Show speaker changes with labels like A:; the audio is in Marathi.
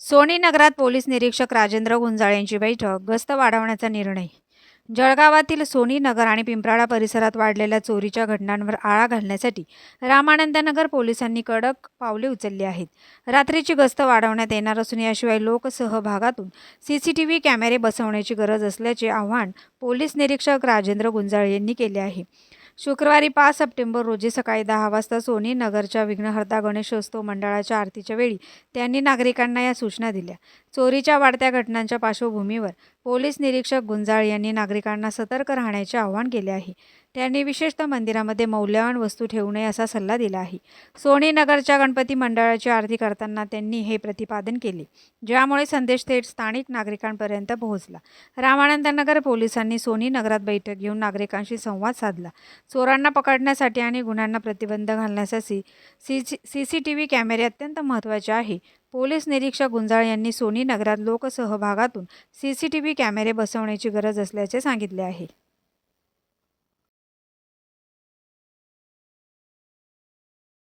A: सोनी नगरात पोलीस निरीक्षक राजेंद्र गुंजाळ यांची बैठक गस्त वाढवण्याचा निर्णय. जळगावातील सोनी नगर आणि पिंपराळा परिसरात वाढलेल्या चोरीच्या घटनांवर आळा घालण्यासाठी रामानंदनगर पोलिसांनी कडक पावले उचलली आहेत. रात्रीची गस्त वाढवण्यात येणार असून याशिवाय लोकसहभागातून सी सी टी व्ही कॅमेरे बसवण्याची गरज असल्याचे आव्हान पोलीस निरीक्षक राजेंद्र गुंजाळ यांनी केले आहे. शुक्रवारी पाच सप्टेंबर रोजी सकाळी दहा वाजता सोनी नगरच्या विघ्नहर्ता गणेशोत्सव मंडळाच्या आरतीच्या वेळी त्यांनी नागरिकांना या सूचना दिल्या. चोरीच्या वाढत्या घटनांच्या पार्श्वभूमीवर पोलीस निरीक्षक गुंजाळ यांनी नागरिकांना सतर्क राहण्याचे आवाहन केले आहे. त्यांनी विशेषतः मंदिरामध्ये मौल्यवान वस्तू ठेवू नये असा सल्ला दिला आहे. सोनी नगरच्या गणपती मंडळाची आरती करताना त्यांनी हे प्रतिपादन केले ज्यामुळे संदेश थेट स्थानिक नागरिकांपर्यंत पोहोचला. रामानंदनगर पोलिसांनी सोनी नगरात बैठक घेऊन नागरिकांशी संवाद साधला. चोरांना पकडण्यासाठी आणि गुन्ह्यांना प्रतिबंध घालण्यासाठी C C C T V कॅमेरे अत्यंत महत्त्वाचे आहे. पोलीस निरीक्षक गुंजाळ यांनी सोनी नगरात लोकसहभागातून सी सी टी व्ही कॅमेरे बसवण्याची गरज असल्याचे सांगितले आहे.